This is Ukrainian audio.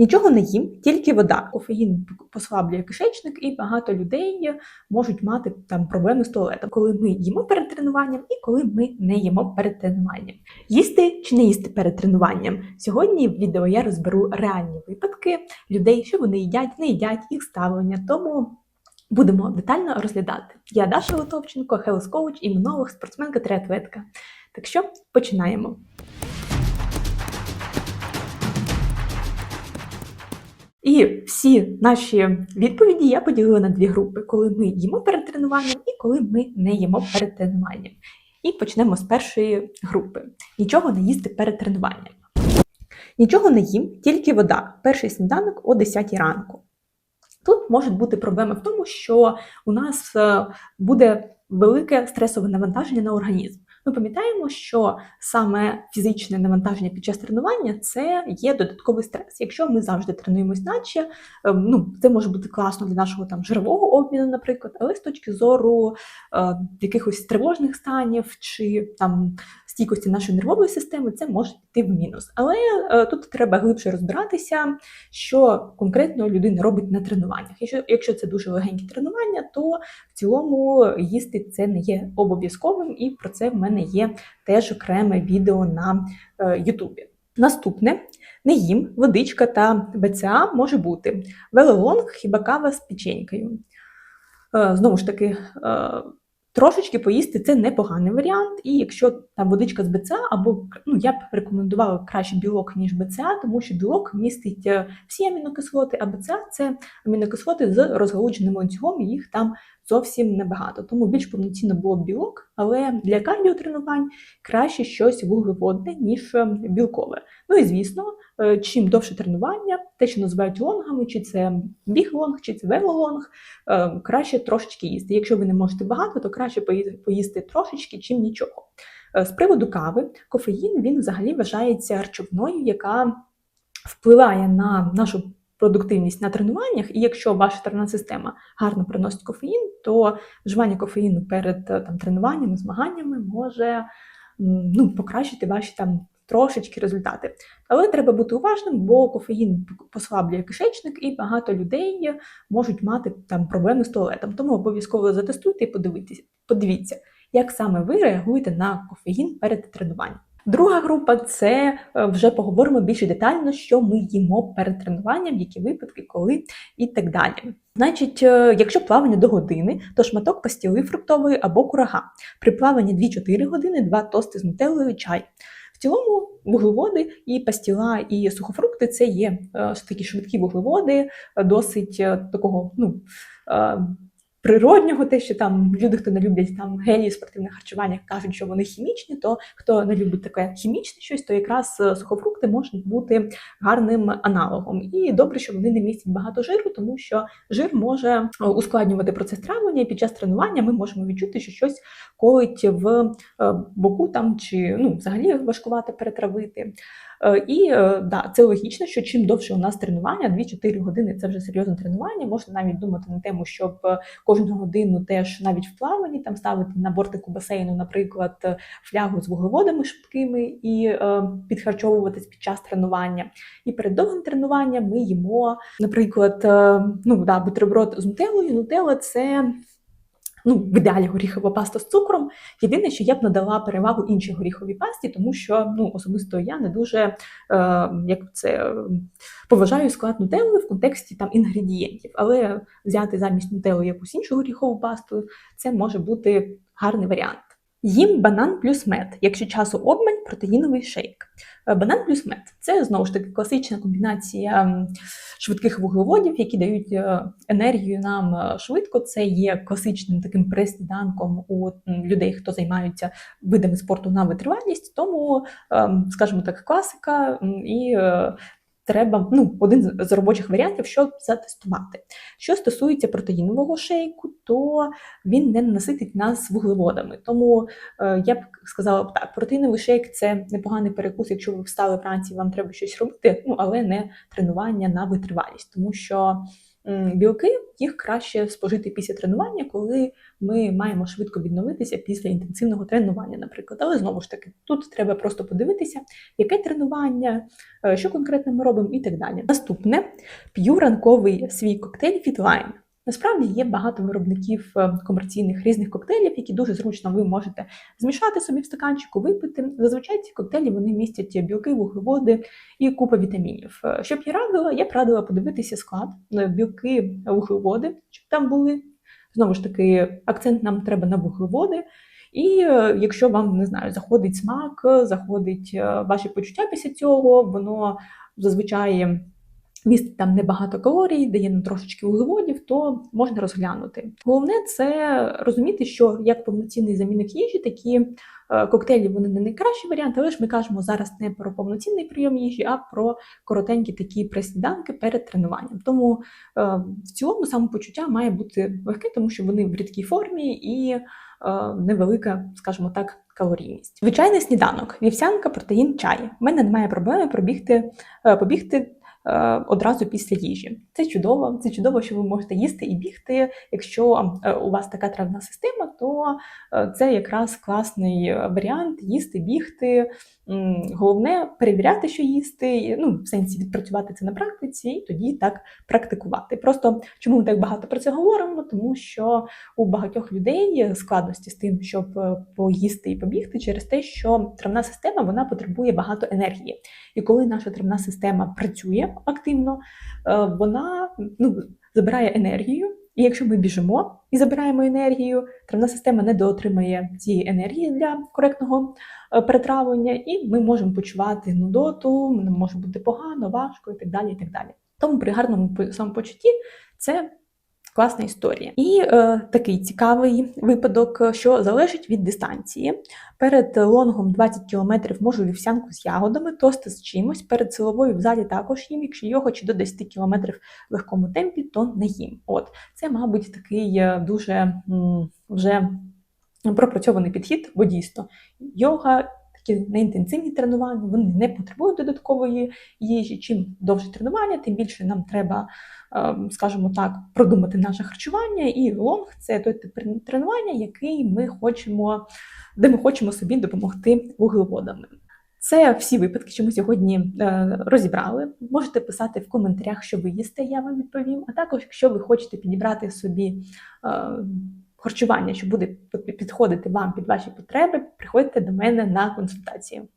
Нічого не їм, тільки вода. Кофеїн послаблює кишечник, і багато людей можуть мати там проблеми з туалетом, коли ми їмо перед тренуванням і коли ми не їмо перед тренуванням. Їсти чи не їсти перед тренуванням? Сьогодні в відео я розберу реальні випадки людей, що вони їдять, не їдять, їх ставлення. Тому будемо детально розглядати. Я Даша Литовченко, хелс коуч, імунолог, спортсменка триатлетка. Так що починаємо. І всі наші відповіді я поділила на дві групи: коли ми їмо перед тренуванням і коли ми не їмо перед тренуванням. І почнемо з першої групи: нічого не їсти перед тренуванням. Нічого не їм, тільки вода. Перший сніданок о 10 ранку. Тут можуть бути проблеми в тому, що у нас е, буде велике стресове навантаження на організм. Ми пам'ятаємо, що саме фізичне навантаження під час тренування це є додатковий стрес. Якщо ми завжди тренуємось наче, ем, ну це може бути класно для нашого там жирового обміну, наприклад, але з точки зору е, якихось тривожних станів чи там стійкості нашої нервової системи, це може піти в мінус. Але е, тут треба глибше розбиратися, що конкретно людина робить на тренуваннях. Якщо, якщо це дуже легенькі тренування, то в цілому їсти це не є обов'язковим, і про це в мене є теж окреме відео на е, Ютубі. Наступне не їм, водичка та БЦА може бути велолонг, хіба кава з печенькою. Е, Знову ж таки, Трошечки поїсти це непоганий варіант, і якщо там водичка з БЦА, або ну я б рекомендувала краще білок, ніж БЦА, тому що білок містить е, всі амінокислоти, а БЦА це амінокислоти з розгалудженим ланцюгом, їх там зовсім небагато. Тому більш повноцінно було б білок, але для кардіотренувань краще щось вуглеводне, ніж е, білкове. Ну і звісно, е, чим довше тренування, те, що називають лонгами, чи це біг-лонг, чи це велолонг, краще трошечки їсти. Якщо ви не можете багато, то краще поїсти трошечки, чим нічого. З приводу кави, кофеїн він взагалі вважається речовною, яка впливає на нашу продуктивність на тренуваннях, і якщо ваша тренувальна система гарно приносить кофеїн, то вживання кофеїну перед там тренуваннями, змаганнями може ну, покращити ваші там трошечки результати. Але треба бути уважним, бо кофеїн послаблює кишечник, і багато людей можуть мати там проблеми з туалетом. Тому обов'язково затестуйте і подивіться, подивіться, як саме ви реагуєте на кофеїн перед тренуванням. Друга група це е, вже поговоримо більш детально, що ми їмо перед тренуванням, які випадки, коли і так далі. Значить, е, якщо плавання до години, то шматок пастіли фруктової або курага. При плаванні 2-4 години, 2 тости з нутеллою, чай. В цілому вуглеводи і пастіла, і сухофрукти це є е, такі швидкі вуглеводи, досить такого, ну природнього, те, що там люди, хто не люблять там гелії спортивне харчування, кажуть, що вони хімічні, то хто не любить таке хімічне щось, то якраз е, сухофрукти можуть бути гарним аналогом. І добре, що вони не містять багато жиру, тому що жир може е, ускладнювати процес травлення, і під час тренування ми можемо відчути, що щось колить в е, боку там чи ну взагалі важкувати перетравити. І да, це логічно, що чим довше у нас тренування, 2-4 години це вже серйозне тренування. Можна навіть думати на тему, щоб кожну годину теж навіть в плаванні там ставити на бортику басейну, наприклад, флягу з вуглеводами швидкими і е, підхарчовуватись під час тренування. І перед довгим тренуванням ми їмо, наприклад, е, ну да, бутерброд з нутеллою. Нутелла – це Ну, в ідеалі горіхова паста з цукром. Єдине, що я б надала перевагу іншій горіховій пасті, тому що ну, особисто я не дуже е, як це поважаю склад нутелли в контексті там інгредієнтів. Але взяти замість нутелли якусь іншу горіхову пасту це може бути гарний варіант. Їм банан плюс мед, якщо часу обмаль, протеїновий шейк. Е, банан плюс мед це знову ж таки класична комбінація швидких вуглеводів, які дають е, енергію нам е, швидко. Це є класичним таким пресніданком у людей, хто займаються видами спорту на витривалість. Тому, ем, скажімо так, класика і треба ну, один з робочих варіантів, щоб затестувати. Що стосується протеїнового шейку, то він не наситить нас вуглеводами. Тому е, я б сказала б так: протеїновий шейк це непоганий перекус, якщо ви встали вранці, вам треба щось робити, ну але не тренування на витривалість, тому що. М, білки їх краще спожити після тренування, коли ми маємо швидко відновитися після інтенсивного тренування, наприклад. Але знову ж таки, тут треба просто подивитися, яке тренування, е, що конкретно ми робимо і так далі. Наступне п'ю ранковий свій коктейль Fitline. Насправді є багато виробників е, комерційних різних коктейлів, які дуже зручно ви можете змішати собі в стаканчику, випити. Зазвичай ці коктейлі вони містять білки, вуглеводи і купа вітамінів. Е, Щоб я радила, я б радила подивитися склад е, білки, вуглеводи, щоб там були. Знову ж таки, акцент нам треба на вуглеводи. І е, якщо вам не знаю, заходить смак, заходить ваші почуття після цього, воно зазвичай містить там небагато калорій, дає нам трошечки вуглеводів, то можна розглянути. Головне це розуміти, що як повноцінний замінник їжі, такі е, коктейлі вони не найкращий варіант, але ж ми кажемо зараз не про повноцінний прийом їжі, а про коротенькі такі присніданки перед тренуванням. Тому е, в цілому самопочуття має бути легке, тому що вони в рідкій формі і е, невелика, скажімо так, калорійність. Звичайний сніданок, вівсянка, протеїн, чай. У мене немає проблеми пробігти, побігти. Е, Одразу після їжі. Це чудово, це чудово, що ви можете їсти і бігти. Якщо е, у вас така травна система, то е, це якраз класний варіант їсти, бігти. Головне перевіряти, що їсти, ну, в сенсі відпрацювати це на практиці, і тоді так практикувати. Просто чому ми так багато про це говоримо? Тому що у багатьох людей складності з тим, щоб е, поїсти і побігти, через те, що травна система вона потребує багато енергії. І коли наша травна система працює активно, е, вона ну, забирає енергію. І якщо ми біжимо і забираємо енергію, травна система не доотримає цієї енергії для коректного е, перетравлення, і ми можемо почувати нудоту, може бути погано, важко і так далі. І так далі. Тому при гарному по- самопочутті це класна історія. І е, такий цікавий випадок, що залежить від дистанції. Перед лонгом 20 км можу вівсянку з ягодами, тости з чимось. Перед силовою в залі також їм. Якщо його чи до 10 км в легкому темпі, то не їм. От це, мабуть, такий е, дуже вже пропрацьований підхід, бо дійсно йога. Такі неінтенсивні тренування, вони не потребують додаткової їжі. Чим довше тренування, тим більше нам треба, ем, скажімо так, продумати наше харчування. І лонг це той тип тренування, який ми хочемо, де ми хочемо собі допомогти вуглеводами. Це всі випадки, що ми сьогодні е, розібрали. Можете писати в коментарях, що ви їсте, я вам відповім. А також, якщо ви хочете підібрати собі е, харчування, що буде підходити вам під ваші потреби, приходьте до мене на консультацію.